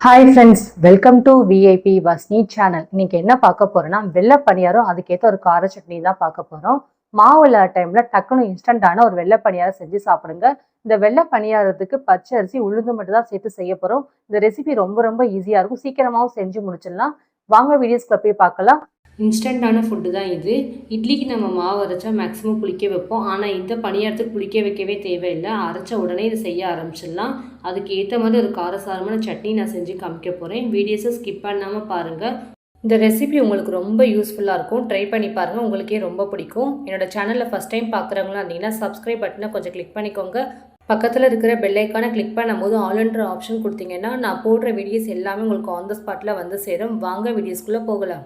Hi friends welcome to VIP Vasni channel இன்னைக்கு என்ன பார்க்க போறோம்னா வெள்ளை பணியாரம் அதுக்கேற்ற ஒரு கார சட்னி தான் பார்க்க போறோம். மாவு இல்லாத டைம்ல டக்குனு இன்ஸ்டன்டான ஒரு வெள்ளை பணியாரம் செஞ்சு சாப்பிடுங்க. இந்த வெள்ளை பணியாரத்துக்கு பச்சை அரிசி உளுந்து மட்டும் தான் சேர்த்து செய்ய போறோம். இந்த ரெசிபி ரொம்ப ரொம்ப ஈஸியா இருக்கும். சீக்கிரமாவும் செஞ்சு முடிச்சிடலாம். வாங்க வீடியோஸ்க்குள்ள போய் பார்க்கலாம். இன்ஸ்டண்ட்டான ஃபுட்டு தான் இது. இட்லிக்கு நம்ம மாவு அரைச்சா மேக்ஸிமம் புளிக்க வைப்போம். ஆனால் இந்த பணியாரத்துக்கு புளிக்க வைக்கவே தேவையில்லை. அரைச்ச உடனே இதை செய்ய ஆரம்பிச்சிடலாம். அதுக்கு ஏற்ற மாதிரி ஒரு காரசாரமான சட்னி நான் செஞ்சு காமிக்க போகிறேன் வீடியோஸை ஸ்கிப் பண்ணாமல் பாருங்கள் இந்த ரெசிபி உங்களுக்கு ரொம்ப யூஸ்ஃபுல்லாக இருக்கும். ட்ரை பண்ணி பாருங்கள் உங்களுக்கே ரொம்ப பிடிக்கும். என்னோடய சேனலில் ஃபஸ்ட் டைம் பார்க்குறவங்களா இருந்தீங்கன்னா சப்ஸ்கிரைப் பட்டனை கொஞ்சம் கிளிக் பண்ணிக்கோங்க. பக்கத்தில் இருக்கிற பெல்லைக்கான கிளிக் பண்ணும்போது ஆல்ன்ற ஆப்ஷன் கொடுத்தீங்கன்னா நான் போடுற வீடியோஸ் எல்லாமே உங்களுக்கு ஆன் த ஸ்பாட்டில் வந்து சேரும். வாங்க வீடியோஸ்குள்ளே போகலாம்.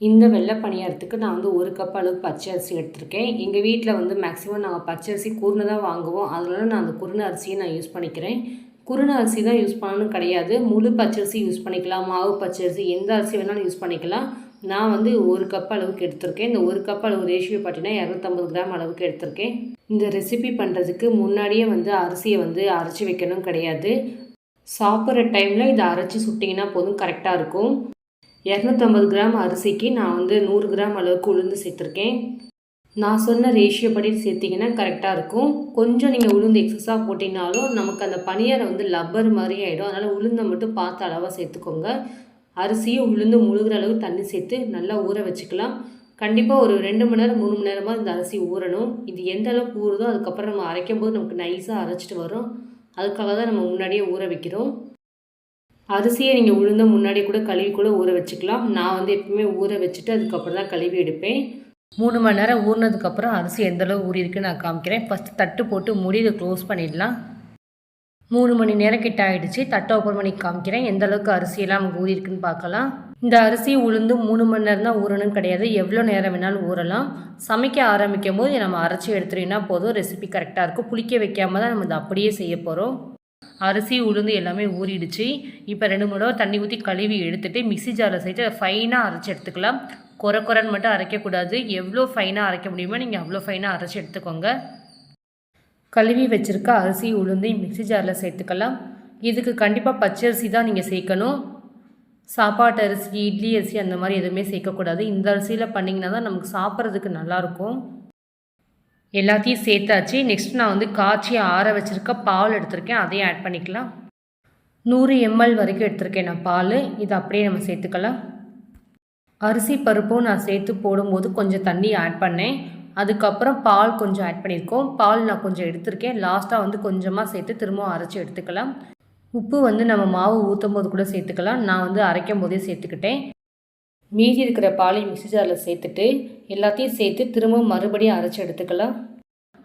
இந்த வெள்ளை பணியாரத்துக்கு நான் வந்து ஒரு கப் அளவு பச்சை அரிசி எடுத்திருக்கேன். எங்கள் வீட்டில் வந்து மேக்ஸிமம் நாங்கள் பச்சை அரிசி குருணை தான் வாங்குவோம். அதனால நான் அந்த குருணை அரிசியை நான் யூஸ் பண்ணிக்கிறேன். குருணை அரிசி தான் யூஸ் பண்ணணும் கிடையாது. முழு பச்சரிசி யூஸ் பண்ணிக்கலாம். மாவு பச்சரிசி எந்த அரிசி வேணாலும் யூஸ் பண்ணிக்கலாம். நான் வந்து ஒரு கப் அளவுக்கு எடுத்திருக்கேன். இந்த ஒரு கப் அளவு ரேஷியோ பார்த்தீங்கன்னா இரநூத்தம்பது கிராம் அளவுக்கு எடுத்திருக்கேன். இந்த ரெசிபி பண்ணுறதுக்கு முன்னாடியே வந்து அரிசியை வந்து அரைச்சி வைக்கணும் கிடையாது. சாப்பிட்ற டைமில் இதை அரைச்சி சுட்டிங்கன்னா போதும் கரெக்டாக இருக்கும். இரநூத்தம்பது கிராம் அரிசிக்கு நான் வந்து நூறு கிராம் அளவுக்கு உளுந்து சேர்த்துருக்கேன். நான் சொன்ன ரேஷியோ படி சேர்த்திங்கன்னா கரெக்டாக இருக்கும். கொஞ்சம் நீங்கள் உளுந்து எக்ஸஸாக போட்டிங்கனாலும் நமக்கு அந்த பனியாரம் வந்து லப்பர் மாதிரி ஆகிடும் அதனால் உளுந்தை மட்டும் பார்த்து அளவாக சேர்த்துக்கோங்க. அரிசியும் உளுந்து முழுகிற அளவு தண்ணி சேர்த்து நல்லா ஊற வச்சுக்கலாம். கண்டிப்பாக ஒரு ரெண்டு மணி நேரம் மூணு மணி நேரமாக இந்த அரிசி ஊறணும். இது எந்த அளவுக்கு ஊறுதோ அதுக்கப்புறம் நம்ம அரைக்கும் போது நமக்கு நைஸாக அரைச்சிட்டு வரும். அதுக்காக தான் நம்ம முன்னாடியே ஊற வைக்கிறோம். அரிசியை நீங்கள் உளுந்த முன்னாடி கூட கழுவி கூட ஊற வச்சுக்கலாம். நான் வந்து எப்பவுமே ஊற வச்சுட்டு அதுக்கப்புறம் தான் கழுவி எடுப்பேன். மூணு மணி நேரம் ஊறினதுக்கப்புறம் அரிசி எந்தளவு ஊறியிருக்கு நான் காமிக்கிறேன். ஃபஸ்ட்டு தட்டு போட்டு மூடி இதை க்ளோஸ் பண்ணிடலாம். மூணு மணி நேரம் கிட்ட ஆகிடுச்சு தட்டை ஓப்பன் பண்ணி காமிக்கிறேன். எந்த அளவுக்கு அரிசியெல்லாம் நமக்கு ஊறியிருக்குன்னு பார்க்கலாம். இந்த அரிசி உளுந்து மூணு மணி நேரம் தான் ஊறணும் கிடையாது. எவ்வளோ நேரம் வேணாலும் ஊறலாம். சமைக்க ஆரம்பிக்கும் போது நம்ம அரைச்சி எடுத்துட்டீங்கன்னா போதும். ரெசிபி கரெக்டாக இருக்கும். புளிக்க வைக்காம தான் நம்ம இதை அப்படியே செய்ய போகிறோம் அரிசி உளுந்து எல்லாமே ஊறிடுச்சு. இப்போ ரெண்டு மூணு தண்ணி ஊற்றி கழுவி எடுத்துகிட்டு மிக்ஸி ஜாரில் சேர்த்து ஃபைனாக அரைச்சி எடுத்துக்கலாம். குறை குறைன்னு மட்டும் அரைக்கக்கூடாது. எவ்வளோ ஃபைனாக அரைக்க முடியுமோ நீங்கள் அவ்வளோ ஃபைனாக அரைச்சி எடுத்துக்கோங்க. கழுவி வச்சுருக்க அரிசி உளுந்து மிக்ஸி ஜாரில் சேர்த்துக்கலாம். இதுக்கு கண்டிப்பாக பச்சரிசி தான் நீங்கள் சேர்க்கணும். சாப்பாட்டு அரிசி இட்லி அரிசி அந்த மாதிரி எதுவுமே சேர்க்கக்கூடாது. இந்த அரிசியில் பண்ணிங்கன்னா தான் நமக்கு சாப்பிட்றதுக்கு நல்லாயிருக்கும் எல்லாத்தையும் சேர்த்தாச்சு. நெக்ஸ்ட் நான் வந்து காய்ச்சி ஆற வச்சுருக்க பால் எடுத்திருக்கேன். அதையும் ஆட் பண்ணிக்கலாம். நூறு எம்எல் வரைக்கும் எடுத்திருக்கேன் நான் பால். இதை அப்படியே நம்ம சேர்த்துக்கலாம். அரிசி பருப்பும் நான் சேர்த்து போடும்போது கொஞ்சம் தண்ணி ஆட் பண்ணேன். அதுக்கப்புறம் பால் கொஞ்சம் ஆட் பண்ணியிருக்கோம். பால் நான் கொஞ்சம் எடுத்திருக்கேன். லாஸ்ட்டாக வந்து கொஞ்சமாக சேர்த்து திரும்பவும் அரைச்சி எடுத்துக்கலாம். உப்பு வந்து நம்ம மாவு ஊற்றும் போது கூட சேர்த்துக்கலாம். நான் வந்து அரைக்கும் போதே சேர்த்துக்கிட்டேன். மீதி இருக்கிற பாலை மிக்சி ஜாரில் சேர்த்துட்டு எல்லாத்தையும் சேர்த்து திரும்பவும் மறுபடியும் அரைச்சி எடுத்துக்கலாம்.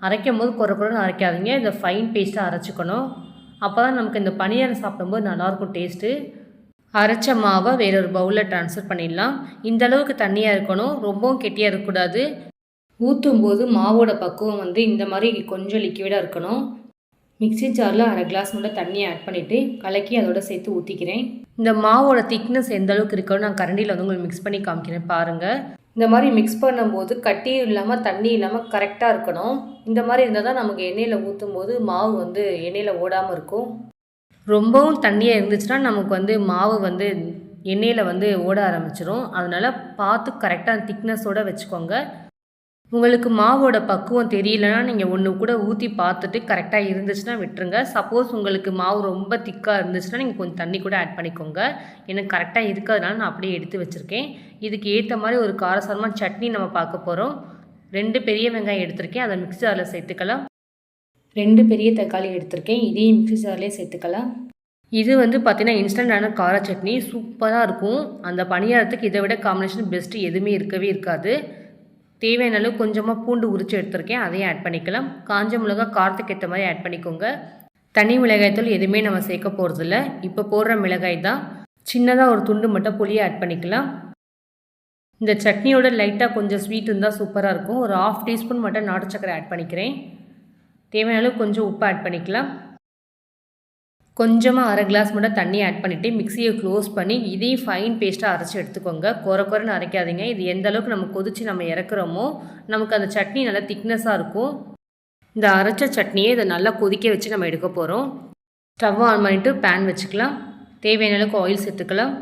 அரைக்கும் போது குறை குறைன்னு அரைக்காதீங்க. இந்த ஃபைன் பேஸ்ட்டாக அரைச்சிக்கணும். அப்போ தான் நமக்கு இந்த பனியாரம் சாப்பிடும்போது நல்லாயிருக்கும் டேஸ்ட்டு அரைச்ச மாவை வேறொரு பவுலில் ட்ரான்ஸ்ஃபர் பண்ணிடலாம். இந்த அளவுக்கு தண்ணியாக இருக்கணும். ரொம்பவும் கெட்டியாக இருக்கக்கூடாது. ஊற்றும் போது மாவோட பக்குவம் வந்து இந்த மாதிரி கொஞ்சம் லிக்விடாக இருக்கணும். மிக்ஸி ஜாரில் அரை கிளாஸ் மட்டும் தண்ணியை ஆட் பண்ணிவிட்டு கலக்கி அதோட சேர்த்து ஊற்றிக்கிறேன் இந்த மாவோட திக்னஸ் எந்த அளவுக்கு இருக்கணும் நான் கரண்டியில் வந்து உங்களுக்கு மிக்ஸ் பண்ணி காமிக்கிறேன் பாருங்கள் இந்த மாதிரி மிக்ஸ் பண்ணும்போது கட்டி இல்லாமல் தண்ணி இல்லாமல் கரெக்டாக இருக்கணும். இந்த மாதிரி இருந்தால் தான் நமக்கு எண்ணெயில் ஊற்றும் போது மாவு வந்து எண்ணெயில் ஓடாமல் இருக்கும். ரொம்பவும் தண்ணியாக இருந்துச்சுன்னா நமக்கு வந்து மாவு வந்து எண்ணெயில் வந்து ஓட ஆரம்பிச்சிரும். அதனால் பார்த்து கரெக்டாக திக்னஸோடு வச்சுக்கோங்க. உங்களுக்கு மாவோட பக்குவம் தெரியலனா நீங்கள் ஒன்று கூட ஊற்றி பார்த்துட்டு கரெக்டாக இருந்துச்சுன்னா விட்டுருங்க. சப்போஸ் உங்களுக்கு மாவு ரொம்ப திக்காக இருந்துச்சுன்னா நீங்கள் கொஞ்சம் தண்ணி கூட ஆட் பண்ணிக்கோங்க. எனக்கு கரெக்டாக இருக்கிறதுனால நான் அப்படியே எடுத்து வச்சுருக்கேன். இதுக்கு ஏற்ற மாதிரி ஒரு காரசாரமாக சட்னி நம்ம பார்க்க போகிறோம் ரெண்டு பெரிய வெங்காயம் எடுத்திருக்கேன். அதை மிக்ஸி ஜாரில் சேர்த்துக்கலாம். ரெண்டு பெரிய தக்காளி எடுத்திருக்கேன். இதையும் மிக்ஸி ஜார்லேயே சேர்த்துக்கலாம். இது வந்து பார்த்திங்கன்னா இன்ஸ்டண்ட்டான கார சட்னி. சூப்பராக இருக்கும். அந்த பணியாரத்துக்கு இதை விட காம்பினேஷன் பெஸ்ட்டு எதுவுமே இருக்கவே இருக்காது. தேவையான அளவு கொஞ்சமாக பூண்டு உரித்து எடுத்திருக்கேன். அதையும் ஆட் பண்ணிக்கலாம். காஞ்ச மிளகா காரத்துக்கு ஏற்ற மாதிரி ஆட் பண்ணிக்கோங்க. தனி மிளகாய்த்தூள் எதுவுமே நம்ம சேர்க்க போகிறதில்ல இப்போ போடுற மிளகாய் தான். சின்னதாக ஒரு துண்டு மட்டும் புளியை ஆட் பண்ணிக்கலாம். இந்த சட்னியோட லைட்டாக கொஞ்சம் ஸ்வீட் இருந்தால் சூப்பராக இருக்கும். ஒரு ஆஃப் டீஸ்பூன் மட்டும் நாட்டு சக்கரை ஆட் பண்ணிக்கிறேன். தேவையான அளவு கொஞ்சம் உப்பு ஆட் பண்ணிக்கலாம். கொஞ்சமாக அரை கிளாஸ் மட்டும் தண்ணி ஆட் பண்ணிவிட்டு மிக்சியை க்ளோஸ் பண்ணி இதையும் ஃபைன் பேஸ்ட்டாக அரைச்சி எடுத்துக்கோங்க. குறை குறைன்னு அரைக்காதீங்க. இது எந்த அளவுக்கு நம்ம கொதித்து நம்ம இறக்குறோமோ நமக்கு அந்த சட்னி நல்லா திக்னஸாக இருக்கும். இந்த அரைச்ச சட்னியை இதை நல்லா கொதிக்க வச்சு நம்ம எடுக்க போகிறோம் ஸ்டவ் ஆன் பண்ணிவிட்டு பேன் வச்சுக்கலாம். தேவையான அளவுக்கு ஆயில் சேர்த்துக்கலாம்.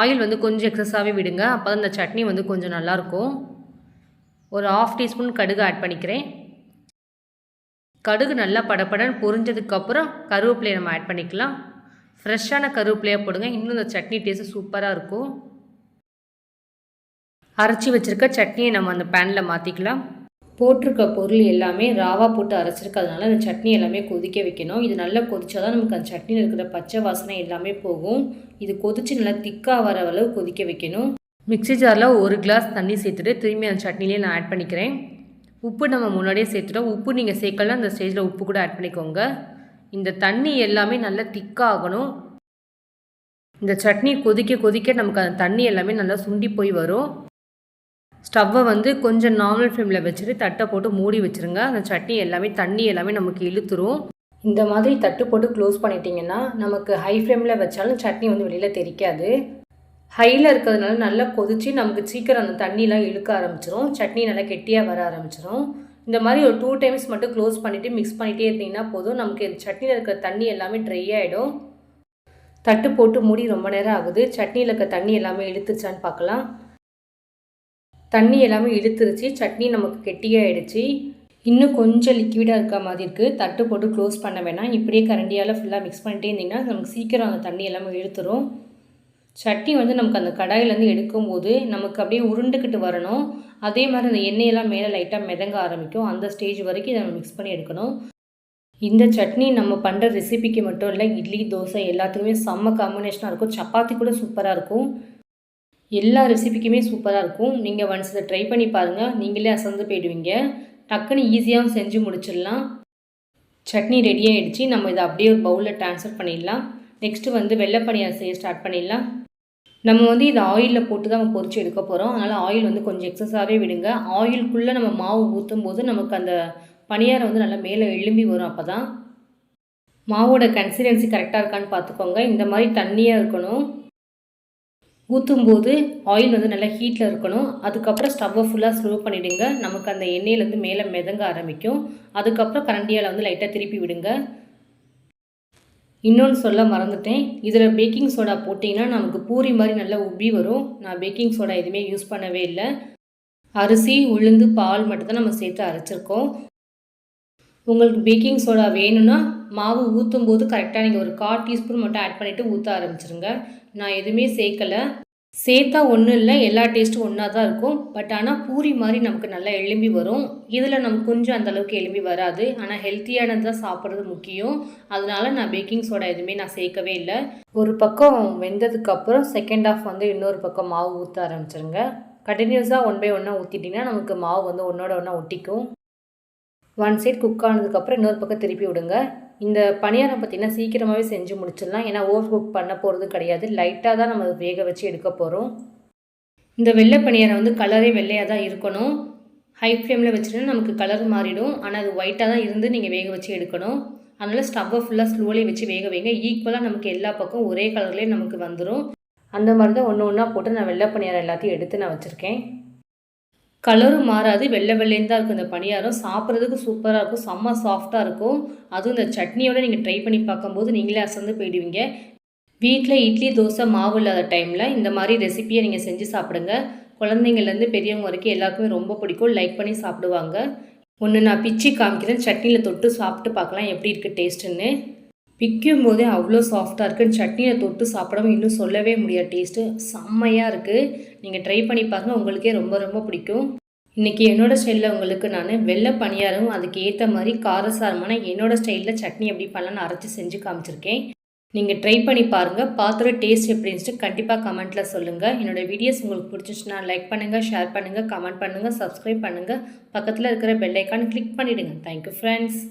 ஆயில் வந்து கொஞ்சம் எக்ஸஸாகவே விடுங்க. அப்போ தான் இந்த சட்னி வந்து கொஞ்சம் நல்லாயிருக்கும் ஒரு ஆஃப் டீஸ்பூன் கடுகு ஆட் பண்ணிக்கிறேன். கடுகு நல்லா படப்படன்னு பொரிஞ்சதுக்கப்புறம் கருவேப்பிலையை நம்ம ஆட் பண்ணிக்கலாம். ஃப்ரெஷ்ஷான கருவேப்பிலையாக போடுங்க. இன்னும் இந்த சட்னி டேஸ்ட்டு சூப்பராக இருக்கும். அரைச்சி வச்சுருக்க சட்னியை நம்ம அந்த பேனில் மாற்றிக்கலாம் போட்டிருக்க பொருள் எல்லாமே ராவா போட்டு அரைச்சிருக்கிறதுனால அந்த சட்னி எல்லாமே கொதிக்க வைக்கணும். இது நல்லா கொதிச்சா தான் நமக்கு அந்த சட்னியில் இருக்கிற பச்சை வாசனை எல்லாமே போகும். இது கொதிச்சு நல்லா திக்காக வர அளவு கொதிக்க வைக்கணும். மிக்ஸி ஜாரில் ஒரு கிளாஸ் தண்ணி சேர்த்துட்டு திரும்பி அந்த சட்னிலேயே நான் ஆட் பண்ணிக்கிறேன். உப்பு நம்ம முன்னாடியே சேர்த்துட்டோம். உப்பு நீங்கள் சேர்க்கலாம் அந்த ஸ்டேஜில் உப்பு கூட ஆட் பண்ணிக்கோங்க. இந்த தண்ணி எல்லாமே நல்லா திக்காகணும் இந்த சட்னி கொதிக்க கொதிக்க நமக்கு அந்த தண்ணி எல்லாமே நல்லா சுண்டி போய் வரும். ஸ்டவ்வை வந்து கொஞ்சம் நார்மல் ஃப்ளேமில் வச்சுட்டு தட்டை போட்டு மூடி வச்சுருங்க. அந்த சட்னி எல்லாமே தண்ணி எல்லாமே நமக்கு இழுத்துரும். இந்த மாதிரி தட்டு போட்டு க்ளோஸ் பண்ணிட்டீங்கன்னா நமக்கு ஹை ஃப்ளேமில் வச்சாலும் சட்னி வந்து வெளியில் தெரிக்காது. ஹையில் இருக்கிறதுனால நல்லா கொதித்து நமக்கு சீக்கிரம் அந்த தண்ணிலாம் இழுக்க ஆரம்பிச்சிரும். சட்னி நல்லா கெட்டியாக வர ஆரம்பிச்சிரும். இந்த மாதிரி ஒரு டூ டைம்ஸ் மட்டும் க்ளோஸ் பண்ணிவிட்டு மிக்ஸ் பண்ணிகிட்டே இருந்தீங்கன்னா போதும். நமக்கு சட்னியில் இருக்கிற தண்ணி எல்லாமே ட்ரை ஆகிடும் தட்டு போட்டு மூடி ரொம்ப நேரம் ஆகுது. சட்னியில் இருக்க தண்ணி எல்லாமே இழுத்துச்சான்னு பார்க்கலாம். தண்ணி எல்லாமே இழுத்துருச்சு. சட்னி நமக்கு கெட்டியாகிடுச்சு இன்னும் கொஞ்சம் லிக்விடாக இருக்க மாதிரி இருக்குது தட்டு போட்டு க்ளோஸ் பண்ண வேணாம். இப்படியே கரண்டியால் ஃபுல்லாக மிக்ஸ் பண்ணிட்டே இருந்தீங்கன்னா நமக்கு சீக்கிரம் அந்த தண்ணி எல்லாமே இழுத்துரும். சட்னி வந்து நமக்கு அந்த கடாயிலேருந்து எடுக்கும்போது நமக்கு அப்படியே உருண்டுக்கிட்டு வரணும். அதே மாதிரி அந்த எண்ணெயெல்லாம் மேலே லைட்டாக மிதங்க ஆரம்பிக்கும். அந்த ஸ்டேஜ் வரைக்கும் இதை நம்ம மிக்ஸ் பண்ணி எடுக்கணும். இந்த சட்னி நம்ம பண்ணுற ரெசிபிக்கு மட்டும் இல்லை இட்லி தோசை எல்லாத்துக்குமே செம்ம காம்பினேஷனாக இருக்கும். சப்பாத்தி கூட சூப்பராக இருக்கும். எல்லா ரெசிபிக்குமே சூப்பராக இருக்கும். நீங்கள் ஒன்ஸ் இதை ட்ரை பண்ணி பாருங்கள் நீங்களே அசந்து போயிடுவீங்க. டக்குன்னு ஈஸியாகவும் செஞ்சு முடிச்சிடலாம். சட்னி ரெடி ஆகிடுச்சு நம்ம இதை அப்படியே ஒரு பவுலில் ட்ரான்ஸ்ஃபர் பண்ணிடலாம். நெக்ஸ்ட்டு வந்து வெள்ளைப்பனியார் செய்ய ஸ்டார்ட் பண்ணிடலாம். நம்ம வந்து இதை ஆயிலில் போட்டு தான் நம்ம பொறிச்சு எடுக்க போகிறோம் அதனால் ஆயில் வந்து கொஞ்சம் எக்ஸஸாகவே விடுங்க. ஆயிலுக்குள்ளே நம்ம மாவு ஊற்றும் போது நமக்கு அந்த பணியாரம் வந்து நல்லா மேலே எழும்பி வரும் அப்போ தான் மாவோட கன்சிஸ்டன்சி கரெக்டாக இருக்கான்னு பார்த்துக்கோங்க இந்த மாதிரி தண்ணியாக இருக்கணும். ஊற்றும்போது ஆயில் வந்து நல்லா ஹீட்டில் இருக்கணும். அதுக்கப்புறம் ஸ்டவ்வை ஃபுல்லாக ஸ்லோ பண்ணிவிடுங்க நமக்கு அந்த எண்ணெயிலேருந்து மேலே மிதங்க ஆரம்பிக்கும். அதுக்கப்புறம் கரண்டியால் வந்து லைட்டாக திருப்பி விடுங்க. இன்னொன்று சொல்ல மறந்துட்டேன். இதில் பேக்கிங் சோடா போட்டிங்கன்னா நமக்கு பூரி மாதிரி நல்லா உப்பி வரும். நான் பேக்கிங் சோடா எதுவுமே யூஸ் பண்ணவே இல்லை. அரிசி உளுந்து பால் மட்டும்தான் நம்ம சேர்த்து அரைச்சிருக்கோம். உங்களுக்கு பேக்கிங் சோடா வேணும்னா மாவு ஊற்றும் போது கரெக்டாக நீங்கள் ஒரு கால் டீஸ்பூன் மட்டும் ஆட் பண்ணிவிட்டு ஊற்ற ஆரம்பிச்சிருங்க. நான் எதுவுமே சேர்க்கலை. சேர்த்தா ஒன்றும் இல்லை எல்லா டேஸ்ட்டும் ஒன்றா தான் இருக்கும். பட் ஆனால் பூரி மாதிரி நமக்கு நல்லா எலும்பி வரும். இதில் நமக்கு கொஞ்சம் அந்தளவுக்கு எலும்பி வராது. ஆனால் ஹெல்த்தியானது தான் சாப்பிட்றது முக்கியம். அதனால நான் பேக்கிங் சோடா எதுவுமே நான் சேர்க்கவே இல்லை. ஒரு பக்கம் வெந்ததுக்கப்புறம் செகண்ட் ஆஃப் வந்து இன்னொரு பக்கம் மாவு ஊற்ற ஆரம்பிச்சிருங்க. கண்டினியூஸாக ஒன் பை ஒன்னாக ஊற்றிட்டிங்கன்னா நமக்கு மாவு வந்து ஒன்றோட ஒன்றா ஒட்டிக்கும். ஒன் சைட் குக் ஆனதுக்கப்புறம் இன்னொரு பக்கம் திருப்பி விடுங்க. இந்த பணியாரம் பார்த்திங்கன்னா சீக்கிரமாகவே செஞ்சு முடிச்சிடலாம். ஏன்னா ஓவர் குக் பண்ண போகிறது கிடையாது. லைட்டாக தான் நம்ம வேக வச்சு எடுக்க போகிறோம் இந்த வெள்ளை பணியாரம் வந்து கலரே வெள்ளையாக தான் இருக்கணும். ஹை ஃப்ளேமில் வச்சுட்டு நமக்கு கலர் மாறிடும். ஆனால் அது ஒயிட்டாக தான் இருந்து நீங்கள் வேக வச்சு எடுக்கணும். அதனால் ஸ்டவ்வை ஃபுல்லாக ஸ்லோலி வச்சு வேக வைங்க. ஈக்குவலாக நமக்கு எல்லா பக்கம் ஒரே கலர்லேயே நமக்கு வந்துடும் அந்த மாதிரி தான் ஒன்று ஒன்றா போட்டு நான் வெள்ளை பணியாரம் எல்லாத்தையும் எடுத்து நான் வச்சுருக்கேன். கலரும் மாறாது. வெள்ளை வெள்ளைன்னு தான் இருக்கும் இந்த பணியாரம். சாப்பிட்றதுக்கு சூப்பராக இருக்கும். செம்ம சாஃப்டாக இருக்கும். அதுவும் இந்த சட்னியோடு நீங்கள் ட்ரை பண்ணி பார்க்கும்போது நீங்களே அசந்து போயிடுவீங்க. வீட்டில் இட்லி தோசை மாவு இல்லாத டைமில் இந்த மாதிரி ரெசிப்பியை நீங்கள் செஞ்சு சாப்பிடுங்க. குழந்தைங்கள்லேருந்து பெரியவங்க வரைக்கும் எல்லாருக்குமே ரொம்ப பிடிக்கும். லைக் பண்ணி சாப்பிடுவாங்க. ஒன்று நான் பிச்சு காமிக்கிறேன். சட்னியில் தொட்டு சாப்பிட்டு பார்க்கலாம். எப்படி இருக்குது டேஸ்ட்டுன்னு விற்கும் போதே அவ்வளோ சாஃப்டாக இருக்குது சட்னியில் தொட்டு சாப்பிடவும் இன்னும் சொல்லவே முடியாது. டேஸ்ட்டு செம்மையாக இருக்குது நீங்கள் ட்ரை பண்ணி பாருங்கள் உங்களுக்கே ரொம்ப ரொம்ப பிடிக்கும். இன்றைக்கி என்னோடய ஸ்டைலில் உங்களுக்கு நான் வெள்ளை பணியாரம் அதுக்கு ஏற்ற மாதிரி காரசாரமான என்னோடய ஸ்டைலில் சட்னி எப்படி பண்ணலான்னு அரைச்சி செஞ்சு காமிச்சிருக்கேன். நீங்கள் ட்ரை பண்ணி பாருங்கள் பார்த்துட்டு டேஸ்ட் எப்படி கண்டிப்பாக கமெண்ட்டில் சொல்லுங்கள் என்னோடய வீடியோஸ் உங்களுக்கு பிடிச்சிச்சுன்னா லைக் பண்ணுங்கள் ஷேர் பண்ணுங்கள் கமெண்ட் பண்ணுங்கள் சப்ஸ்கிரைப் பண்ணுங்கள் பக்கத்தில் இருக்கிற பெல்லைக்கான் கிளிக் பண்ணிவிடுங்க தேங்க்யூ ஃப்ரெண்ட்ஸ்